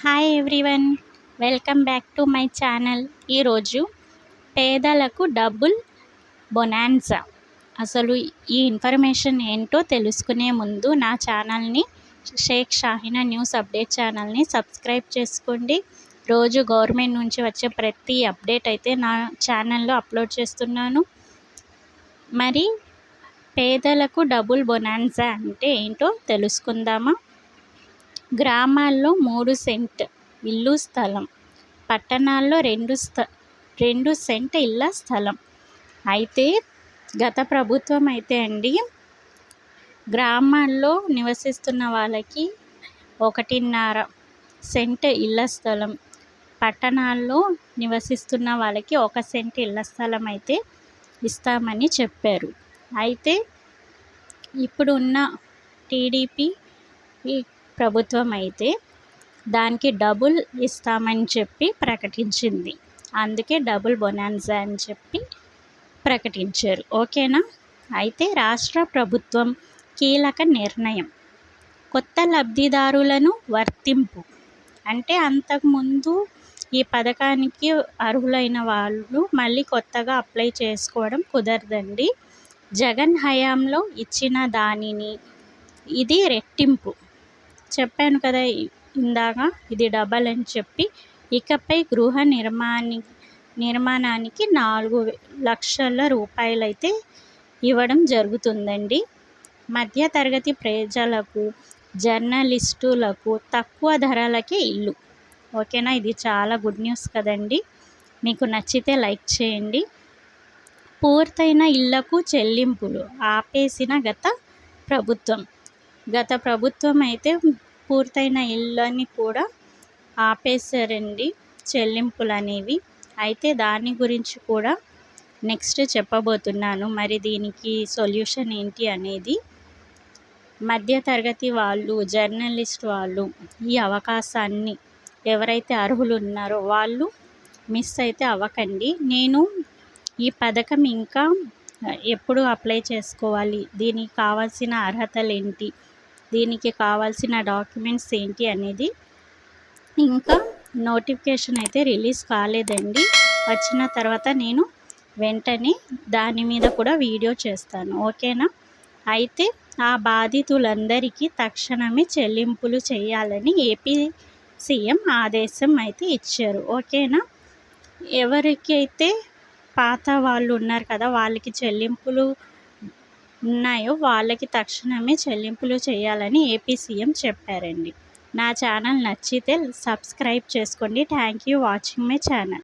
Hi everyone welcome back to my channel ఈరోజు పేదలకు double bonanza అసలు ఈ ఇన్ఫర్మేషన్ ఏంటో తెలుసుకునే ముందు నా ఛానల్ని షేక్ షాహినా న్యూస్ అప్డేట్ ఛానల్ని సబ్స్క్రైబ్ చేసుకోండి. రోజు గవర్నమెంట్ నుంచి వచ్చే ప్రతి అప్డేట్ అయితే నా ఛానల్లో అప్లోడ్ చేస్తున్నాను. మరి పేదలకు డబుల్ బొనాన్సా అంటే ఏంటో తెలుసుకుందామా? గ్రామాల్లో మూడు సెంట్ ఇల్లు స్థలం పట్టణాల్లో రెండు స్థ రెండు సెంట్ ఇళ్ళ స్థలం. అయితే గత ప్రభుత్వం అయితే అండి గ్రామాల్లో నివసిస్తున్న వాళ్ళకి ఒకటిన్నర సెంట్ ఇళ్ళ స్థలం పట్టణాల్లో నివసిస్తున్న వాళ్ళకి ఒక సెంట్ ఇళ్ళ స్థలం అయితే ఇస్తామని చెప్పారు. అయితే ఇప్పుడున్న టీడీపీ ప్రభుత్వం అయితే దానికి డబుల్ ఇస్తామని చెప్పి ప్రకటించింది. అందుకే డబుల్ బొనాన్సా అని చెప్పి ప్రకటించారు. ఓకేనా? అయితే రాష్ట్ర ప్రభుత్వం కీలక నిర్ణయం. కొత్త లబ్ధిదారులను వర్తింపు. అంటే అంతకుముందు ఈ పథకానికి అర్హులైన వాళ్ళు మళ్ళీ కొత్తగా అప్లై చేసుకోవడం కుదరదండి. జగన్ హయాంలో ఇచ్చిన దానిని ఇది రెట్టింపు. చెప్పాను కదా ఇందాక ఇది డబల్ అని చెప్పి ఇకపై గృహ నిర్మాణి నిర్మాణానికి నాలుగు లక్షల రూపాయలైతే ఇవ్వడం జరుగుతుందండి. మధ్యతరగతి ప్రజలకు జర్నలిస్టులకు తక్కువ ధరలకే ఇల్లు. ఓకేనా? ఇది చాలా గుడ్ న్యూస్ కదండి. మీకు నచ్చితే లైక్ చేయండి. పూర్తయిన ఇళ్ళకు చెల్లింపులు ఆపేసిన గత ప్రభుత్వం. గత ప్రభుత్వం అయితే పూర్తయిన ఇళ్ళని కూడా ఆపేశారండి చెల్లింపులు అనేవి అయితే దాని గురించి కూడా నెక్స్ట్ చెప్పబోతున్నాను. మరి దీనికి సొల్యూషన్ ఏంటి అనేది మధ్యతరగతి వాళ్ళు జర్నలిస్ట్ వాళ్ళు ఈ అవకాశాన్ని ఎవరైతే అర్హులు ఉన్నారో వాళ్ళు మిస్ అయితే అవ్వకండి. నేను ఈ పథకం ఇంకా ఎప్పుడు అప్లై చేసుకోవాలి? దీనికి కావాల్సిన అర్హతలు ఏంటి? దీనికి కావాల్సిన డాక్యుమెంట్స్ ఏంటి అనేది ఇంకా నోటిఫికేషన్ అయితే రిలీజ్ కాలేదండి. వచ్చిన తర్వాత నేను వెంటనే దాని మీద కూడా వీడియో చేస్తాను. ఓకేనా? అయితే ఆ బాధితులందరికీ తక్షణమే చెల్లింపులు చేయాలని ఏపీ సీఎం ఆదేశం అయితే ఇచ్చారు. ఓకేనా? ఎవరికైతే పాత వాళ్ళు ఉన్నారు కదా వాళ్ళకి చెల్లింపులు ఉన్నాయో వాళ్ళకి తక్షణమే చెల్లింపులు చేయాలని ఏపీ సీఎం చెప్పారండి. నా ఛానల్ నచ్చితే సబ్స్క్రైబ్ చేసుకోండి. Thank you watching my channel.